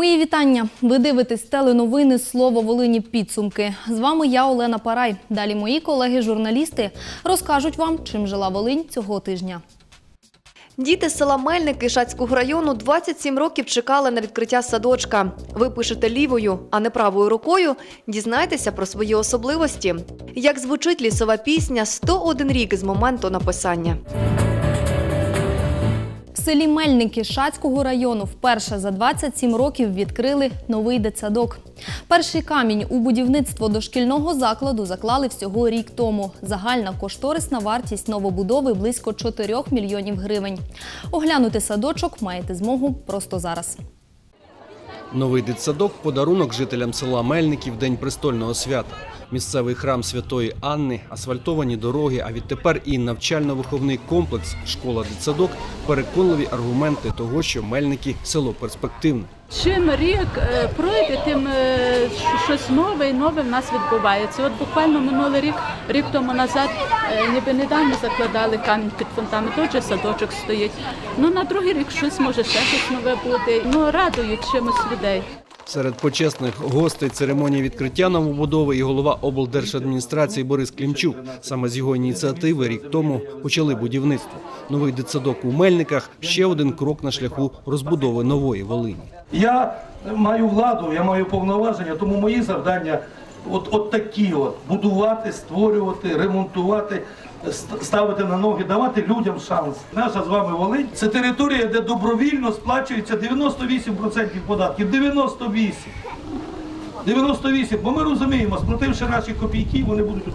Мої вітання. Ви дивитесь теленовини Слово Волині підсумки. З вами я Олена Парай. Далі мої колеги-журналісти розкажуть вам, чим жила Волинь цього тижня. Діти з села Мельники Шацького району 27 років чекали на відкриття садочка. Ви пишете лівою, а не правою рукою. Дізнайтеся про свої особливості. Як звучить лісова пісня «101 рік з моменту написання. В селі Мельники Шацького району вперше за 27 років відкрили новий дитсадок. Перший камінь у будівництво дошкільного закладу заклали всього рік тому. Загальна кошторисна вартість новобудови близько 4 мільйонів гривень. Оглянути садочок маєте змогу просто зараз. Новий дитсадок – подарунок жителям села Мельників День престольного свята. Місцевий храм Святої Анни, асфальтовані дороги, а відтепер і навчально-виховний комплекс «Школа-дитсадок» – переконливі аргументи того, що Мельники – село перспективне. Чим рік е, пройде, тим е, щось нове і нове в нас відбувається. От буквально минулий рік, рік тому назад, е, ніби недавно закладали камінь під фонтами, той же садочок стоїть. Ну на другий рік щось може ще щось нове буде. Ну радують чимось людей. Серед почесних гостей церемонії відкриття новобудови і голова облдержадміністрації Борис Клімчук. Саме з його ініціативи рік тому почали будівництво. Новий дитсадок у Мельниках – ще один крок на шляху розбудови нової Волині. Я маю владу, я маю повноваження, тому мої завдання от, от такі: от будувати, створювати, ремонтувати, ставити на ноги, давати людям шанс. Наша з вами Волинь це територія, де добровільно сплачується 98% податків. 98. 98. Бо ми розуміємо, сплативши наші копійки, вони будуть тут.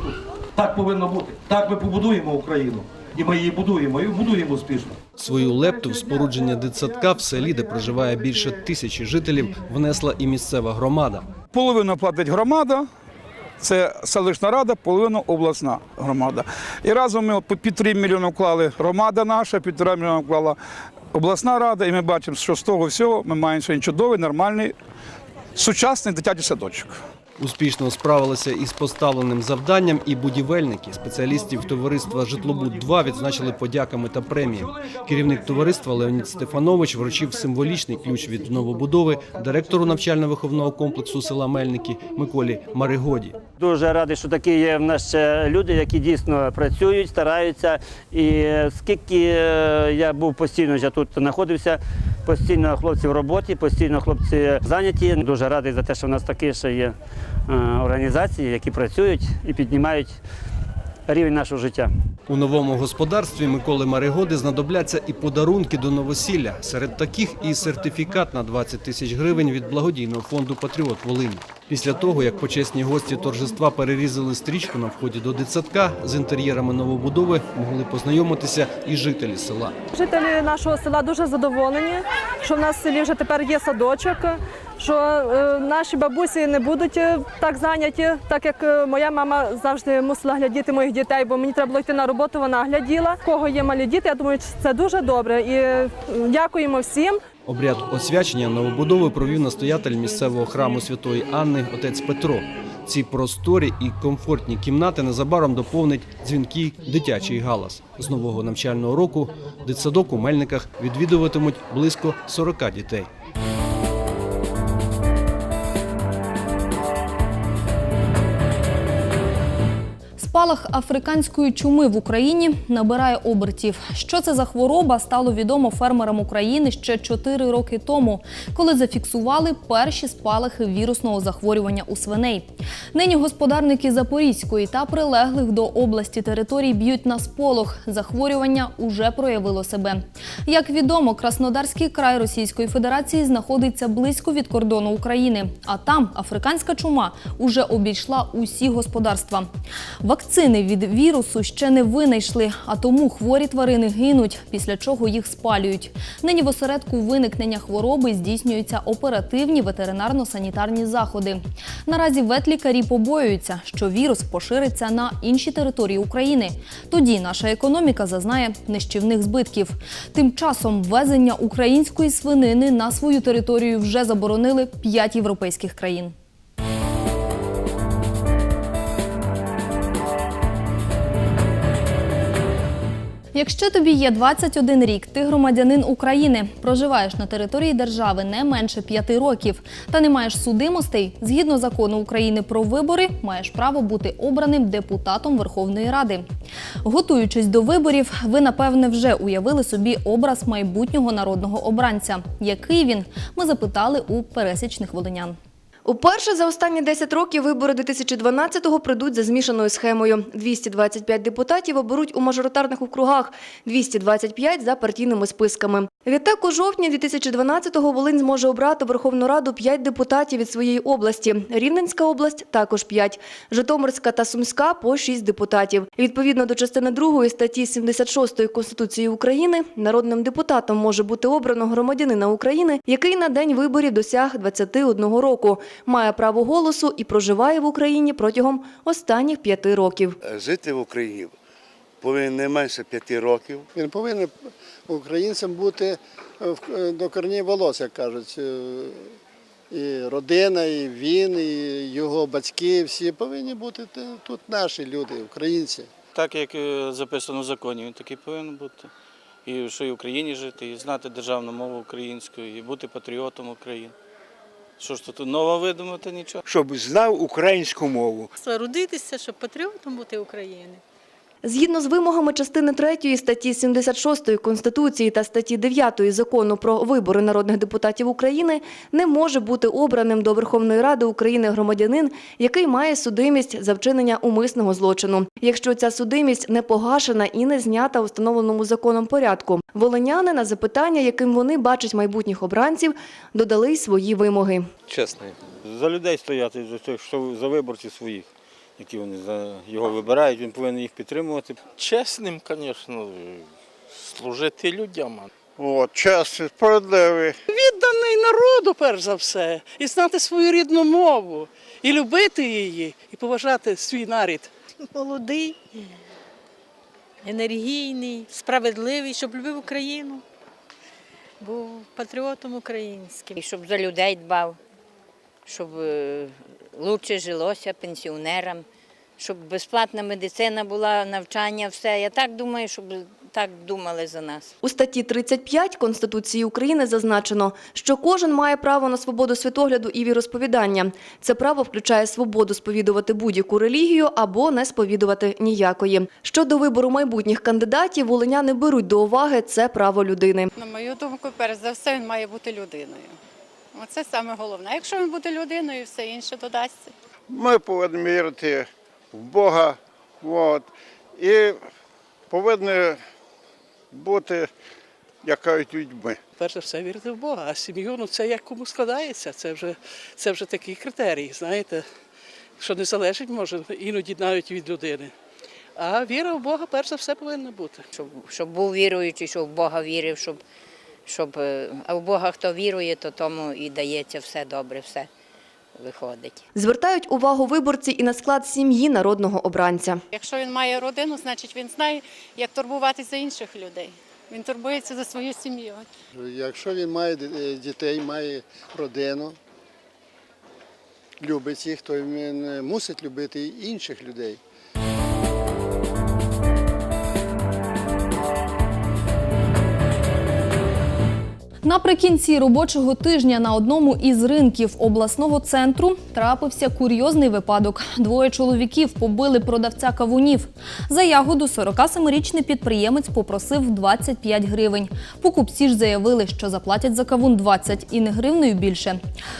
Так повинно бути. Так ми побудуємо Україну. І ми її будуємо, і будуємо успішно. Свою лепту в спорудження дитсадка в селі, де проживає більше тисячі жителів, внесла і місцева громада. Половину платить громада, це селищна рада, половина обласна громада. І разом ми 3 мільйони вклали громада наша, півтора мільйона вклала обласна рада, і ми бачимо, що з того всього ми маємо сьогодні чудовий, нормальний, сучасний дитячий садочок. Успішно справилися із поставленим завданням і будівельники. Спеціалістів товариства «Житлобуд-2» відзначили подяками та преміями. Керівник товариства Леонід Стефанович вручив символічний ключ від новобудови директору навчально-виховного комплексу села Мельники Миколі Маригоді. Дуже радий, що такі є в нас люди, які дійсно працюють, стараються. І скільки е, я був постійно я тут знаходився, постійно хлопці в роботі, постійно хлопці зайняті. Дуже радий за те, що в нас такі ще є е, організації, які працюють і піднімають рівень нашого життя. У новому господарстві Миколи Маригоди знадобляться і подарунки до новосілля. Серед таких і сертифікат на 20 тисяч гривень від благодійного фонду Патріот Волині. Після того, як почесні гості торжества перерізали стрічку на вході до дитсадка, з інтер'єрами новобудови могли познайомитися і жителі села. Жителі нашого села дуже задоволені, що в нас в селі вже тепер є садочок, що е, наші бабусі не будуть е, так зайняті, так як е, моя мама завжди мусила глядіти моїх дітей, бо мені треба було йти на роботу, вона гляділа. Кого є малі діти, я думаю, це дуже добре. І дякуємо всім. Обряд освячення новобудови провів настоятель місцевого храму Святої Анни отець Петро. Ці просторі і комфортні кімнати незабаром доповнить дзвінкий дитячий галас. З нового навчального року дитсадок у Мельниках відвідуватимуть близько 40 дітей. Спалах африканської чуми в Україні набирає обертів. Що це за хвороба, стало відомо фермерам України ще 4 роки тому, коли зафіксували перші спалахи вірусного захворювання у свиней. Нині господарники Запорізької та прилеглих до області територій б'ють на сполох. Захворювання уже проявило себе. Як відомо, Краснодарський край Російської Федерації знаходиться близько від кордону України, а там африканська чума уже обійшла усі господарства. Вакцини від вірусу ще не винайшли, а тому хворі тварини гинуть, після чого їх спалюють. Нині в осередку виникнення хвороби здійснюються оперативні ветеринарно-санітарні заходи. Наразі ветлікарі побоюються, що вірус пошириться на інші території України. Тоді наша економіка зазнає нищівних збитків. Тим часом ввезення української свинини на свою територію вже заборонили п'ять європейських країн. Якщо тобі є 21 рік, ти громадянин України, проживаєш на території держави не менше 5 років та не маєш судимостей, згідно закону України про вибори, маєш право бути обраним депутатом Верховної Ради. Готуючись до виборів, ви напевне вже уявили собі образ майбутнього народного обранця. Який він? Ми запитали у пересічних волинян. Уперше за останні 10 років вибори 2012-го прийдуть за змішаною схемою. 225 депутатів оберуть у мажоритарних округах, 225 за партійними списками. Відтак у жовтні 2012-го Волинь зможе обрати Верховну Раду 5 депутатів від своєї області. Рівненська область також 5. Житомирська та Сумська по 6 депутатів. Відповідно до частини 2 статті 76 Конституції України, народним депутатом може бути обрано громадянина України, який на день виборів досяг 21 року, має право голосу і проживає в Україні протягом останніх п'яти років. жити в Україні повинен не менше п'яти років. Він повинен українцям бути е, е, до корнів волос, як кажуть. Е, І родина, і він, і його батьки, всі повинні бути тут наші люди, українці. Так як записано в законі, він такий повинен бути. І що і в Україні жити, і знати державну мову українську, і бути патріотом України. Що ж тут нового видумати нічого? щоб знав українську мову. Родитися, щоб патріотом бути України. Згідно з вимогами частини 3 статті 76 Конституції та статті 9 Закону про вибори народних депутатів України не може бути обраним до Верховної Ради України громадянин, який має судимість за вчинення умисного злочину, якщо ця судимість не погашена і не знята у встановленому законом порядку. Волиняни на запитання, яким вони бачать майбутніх обранців, додали й свої вимоги. Чесний. За людей стояти, за тих, що за виборців своїх, які вони за його вибирають, він повинен їх підтримувати. Чесним, звісно, служити людям. От, чесний, справедливий. Відданий народу, перш за все, і знати свою рідну мову, і любити її, і поважати свій нарід. Молодий, енергійний, справедливий, щоб любив Україну, був патріотом українським. І щоб за людей дбав, щоб е, лучше жилося пенсіонерам, щоб безплатна медицина була, навчання, все. Я так думаю, щоб так думали за нас. У статті 35 Конституції України зазначено, що кожен має право на свободу світогляду і віросповідання. Це право включає свободу сповідувати будь-яку релігію або не сповідувати ніякої. Щодо вибору майбутніх кандидатів, волиняни беруть до уваги це право людини. На мою думку, перш за все, він має бути людиною. Оце саме головне. Якщо він буде людиною, все інше додасться. Ми повинні вірити в Бога. От, і повинні бути, як кажуть, людьми. Перш за все вірити в Бога, а сім'ю ну, це як кому складається. Це вже, це вже такий критерій, знаєте, що не залежить, може, іноді навіть від людини. А віра в Бога перш за все повинна бути. Щоб, щоб був віруючий, щоб в Бога вірив, щоб, щоб е, а в Бога хто вірує, то тому і дається все добре, все виходить. Звертають увагу виборці і на склад сім'ї народного обранця. Якщо він має родину, значить він знає, як турбуватися за інших людей. Він турбується за свою сім'ю. Якщо він має е, дітей, має родину, любить їх, то він мусить любити інших людей. Наприкінці робочого тижня на одному із ринків обласного центру трапився курйозний випадок. Двоє чоловіків побили продавця кавунів. За ягоду 47-річний підприємець попросив 25 гривень. Покупці ж заявили, що заплатять за кавун 20 і не гривнею більше.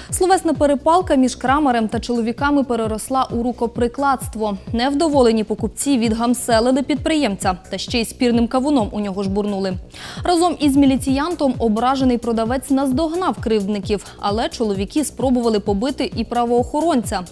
Словесна перепалка між крамарем та чоловіками переросла у рукоприкладство. Невдоволені покупці відгамселили підприємця та ще й спірним кавуном у нього жбурнули. Разом із міліціянтом ображений продавець наздогнав кривдників, але чоловіки спробували побити і правоохоронця.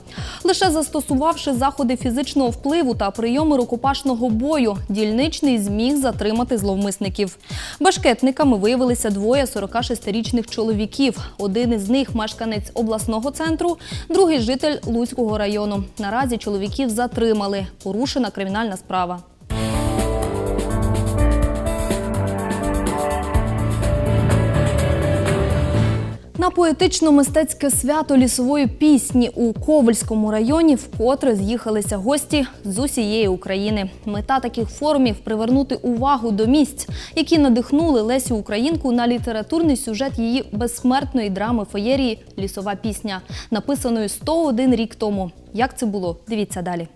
Лише застосувавши заходи фізичного впливу та прийоми рукопашного бою, дільничний зміг затримати зловмисників. Башкетниками виявилися двоє 46-річних чоловіків. Один із них мешканець обласного центру, другий житель Луцького району. Наразі чоловіків затримали. Порушена кримінальна справа. На поетично-мистецьке свято лісової пісні у Ковальському районі вкотре з'їхалися гості з усієї України. Мета таких форумів привернути увагу до місць, які надихнули Лесю Українку на літературний сюжет її безсмертної драми феєрії Лісова пісня, написаної 101 рік тому. Як це було? Дивіться далі.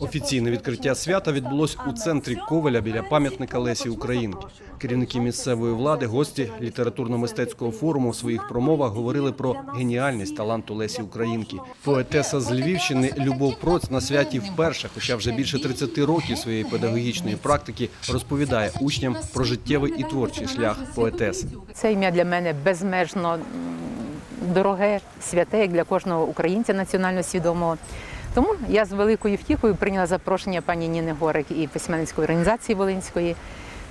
Офіційне відкриття свята відбулось у центрі Коваля біля пам'ятника Лесі Українки. Керівники місцевої влади, гості літературно-мистецького форуму у своїх промовах говорили про геніальність таланту Лесі Українки. Поетеса з Львівщини Любов Проць на святі вперше, хоча вже більше 30 років своєї педагогічної практики, розповідає учням про життєвий і творчий шлях поетеси. Це ім'я для мене безмежно дороге, святе, як для кожного українця національно свідомого. Тому я з великою втіхою прийняла запрошення пані Ніни Горик і письменницької організації Волинської.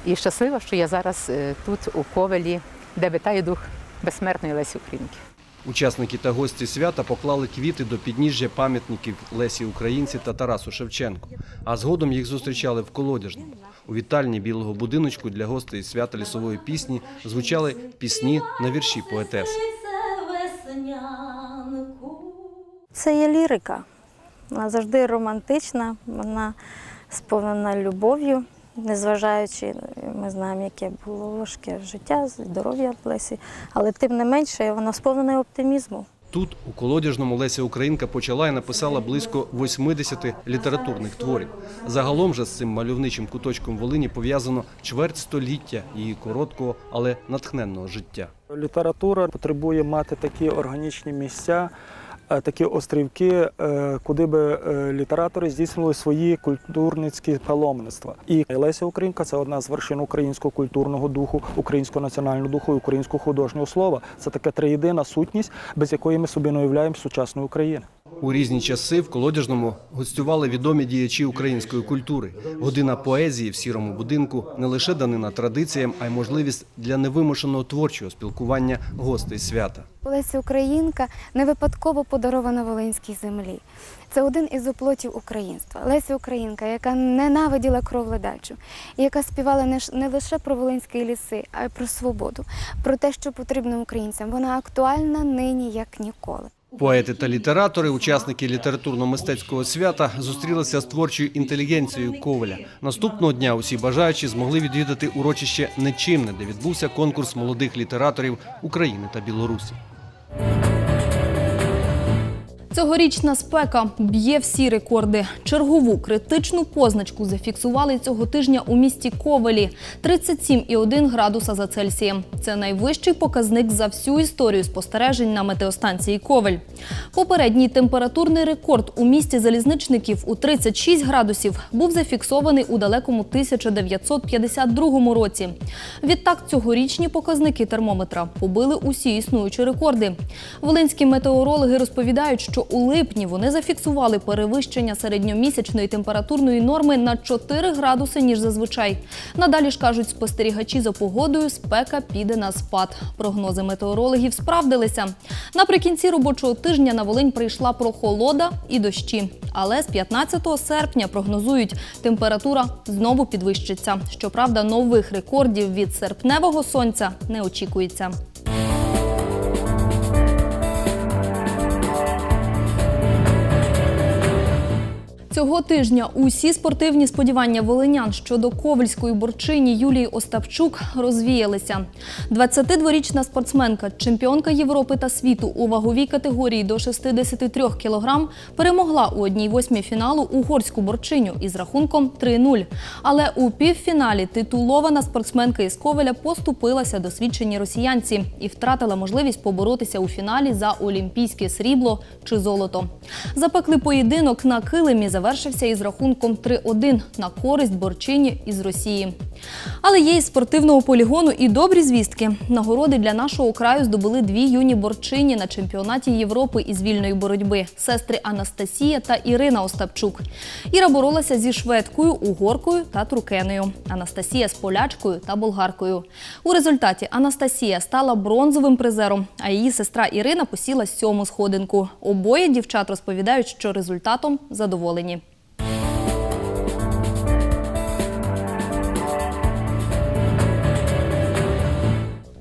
І щаслива, що я зараз е, тут, у Ковелі, де витає дух безсмертної Лесі Українки. Учасники та гості свята поклали квіти до підніжжя пам'ятників Лесі Українці та Тарасу Шевченку. А згодом їх зустрічали в колодяжному. У вітальні білого будиночку для гостей свята лісової пісні звучали пісні на вірші поетеси. Це є лірика. Вона завжди романтична, вона сповнена любов'ю, незважаючи, ми знаємо, яке було важке життя, здоров'я Лесі, але тим не менше вона сповнена оптимізму. Тут, у колодяжному, Леся Українка почала і написала близько 80 літературних творів. Загалом же з цим мальовничим куточком Волині пов'язано чверть століття її короткого, але натхненного життя. Література потребує мати такі органічні місця, такі острівки, е, куди би е, літератори здійснили свої культурницькі паломництва. І Леся Українка це одна з вершин українського культурного духу, українського національного духу і українського художнього слова. Це така триєдина сутність, без якої ми собі не уявляємо сучасної України. У різні часи в колодяжному гостювали відомі діячі української культури. Година поезії в сірому будинку не лише данина традиціям, а й можливість для невимушеного творчого спілкування гостей свята. Леся Українка не випадково подарована Волинській землі. Це один із оплотів українства. Леся Українка, яка ненавиділа кровледачу, і яка співала не лише про волинські ліси, а й про свободу, про те, що потрібно українцям. Вона актуальна нині як ніколи. Поети та літератори, учасники літературно-мистецького свята, зустрілися з творчою інтелігенцією Коваля. Наступного дня усі бажаючі змогли відвідати урочище Нечимне, де відбувся конкурс молодих літераторів України та Білорусі. Цьогорічна спека б'є всі рекорди. Чергову критичну позначку зафіксували цього тижня у місті Ковелі – 37,1 градуса за Цельсієм. Це найвищий показник за всю історію спостережень на метеостанції Ковель. Попередній температурний рекорд у місті залізничників у 36 градусів був зафіксований у далекому 1952 році. Відтак цьогорічні показники термометра побили усі існуючі рекорди. Волинські метеорологи розповідають, що у липні вони зафіксували перевищення середньомісячної температурної норми на 4 градуси, ніж зазвичай. Надалі ж кажуть спостерігачі за погодою, спека піде на спад. Прогнози метеорологів справдилися. Наприкінці робочого тижня на Волинь прийшла прохолода і дощі. Але з 15 серпня прогнозують, температура знову підвищиться. Щоправда, нових рекордів від серпневого сонця не очікується. Цього тижня усі спортивні сподівання волинян щодо ковальської борчині Юлії Остапчук розвіялися. 22-річна спортсменка, чемпіонка Європи та світу у ваговій категорії до 63 кілограм, перемогла у одній восьмій фіналу угорську борчиню із рахунком 3-0. Але у півфіналі титулована спортсменка із Ковеля поступилася досвідченій росіянці і втратила можливість поборотися у фіналі за олімпійське срібло чи золото. Запекли поєдинок на килимі завершився із рахунком 3-1 на користь борчині із Росії. Але є із спортивного полігону і добрі звістки. Нагороди для нашого краю здобули дві юні борчині на чемпіонаті Європи із вільної боротьби сестри Анастасія та Ірина Остапчук. Іра боролася зі шведкою, угоркою та трукеною. Анастасія з полячкою та болгаркою. У результаті Анастасія стала бронзовим призером, а її сестра Ірина посіла сьому сходинку. Обоє дівчат розповідають, що результатом задоволені.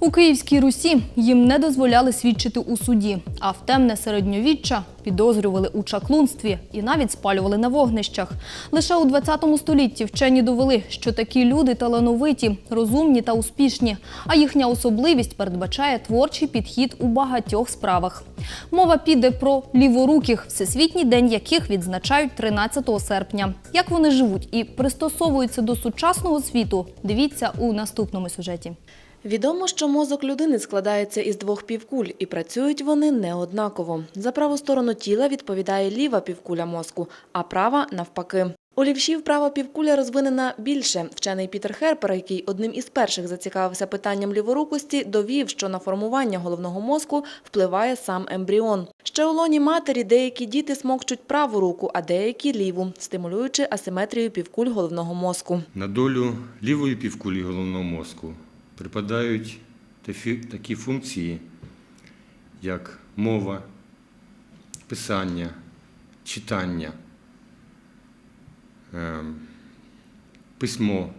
У Київській Русі їм не дозволяли свідчити у суді, а в темне середньовіччя підозрювали у чаклунстві і навіть спалювали на вогнищах. Лише у 20 столітті вчені довели, що такі люди талановиті, розумні та успішні, а їхня особливість передбачає творчий підхід у багатьох справах. Мова піде про ліворуких, всесвітній день яких відзначають 13 серпня. Як вони живуть і пристосовуються до сучасного світу, дивіться у наступному сюжеті. Відомо, що мозок людини складається із двох півкуль, і працюють вони не однаково. За праву сторону тіла відповідає ліва півкуля мозку, а права навпаки. У лівшів права півкуля розвинена більше. Вчений Пітер Херпер, який одним із перших зацікавився питанням ліворукості, довів, що на формування головного мозку впливає сам ембріон. Ще у лоні матері деякі діти смокчуть праву руку, а деякі ліву, стимулюючи асиметрію півкуль головного мозку. На долю лівої півкулі головного мозку припадають такі функції, як мова, писання, читання, ем, письмо,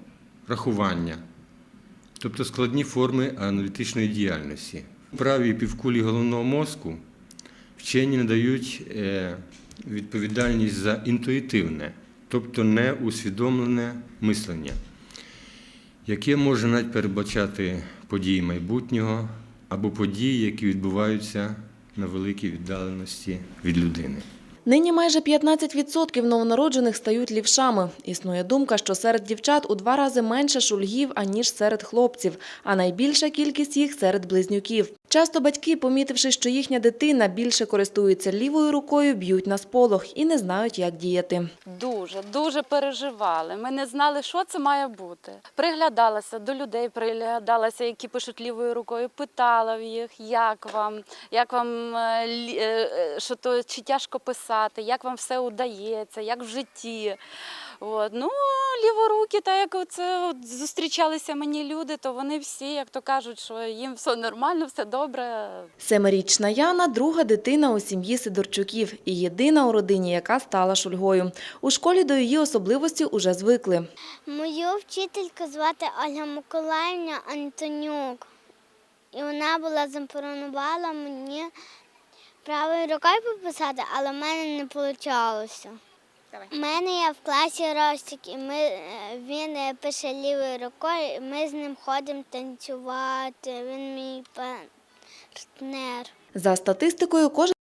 рахування, тобто складні форми аналітичної діяльності. Правій півкулі головного мозку вчені надають е, відповідальність за інтуїтивне, тобто неусвідомлене мислення, яке може навіть передбачати події майбутнього або події, які відбуваються на великій віддаленості від людини. Нині майже 15% новонароджених стають лівшами. Існує думка, що серед дівчат у два рази менше шульгів, аніж серед хлопців, а найбільша кількість їх серед близнюків. Часто батьки, помітивши, що їхня дитина більше користується лівою рукою, б'ють на сполох і не знають, як діяти. Дуже, дуже переживали. Ми не знали, що це має бути. Приглядалася до людей, приглядалася, які пишуть лівою рукою, питала в їх, як вам, як вам е, е, е, що то чи тяжко писати, як вам все удається, як в житті. От. Ну, ліворуки, так як це от зустрічалися мені люди, то вони всі, як то кажуть, що їм все нормально, все добре. Семирічна Яна – друга дитина у сім'ї Сидорчуків і єдина у родині, яка стала шульгою. У школі до її особливості уже звикли. Мою вчительку звати Ольга Миколаївна Антонюк. І вона була запропонувала мені правою рукою пописати, але в мене не вийшло. У мене є в класі Ростик, і ми, е, він е, пише лівою рукою, і ми з ним ходимо танцювати. Він мій партнер. За статистикою, кожен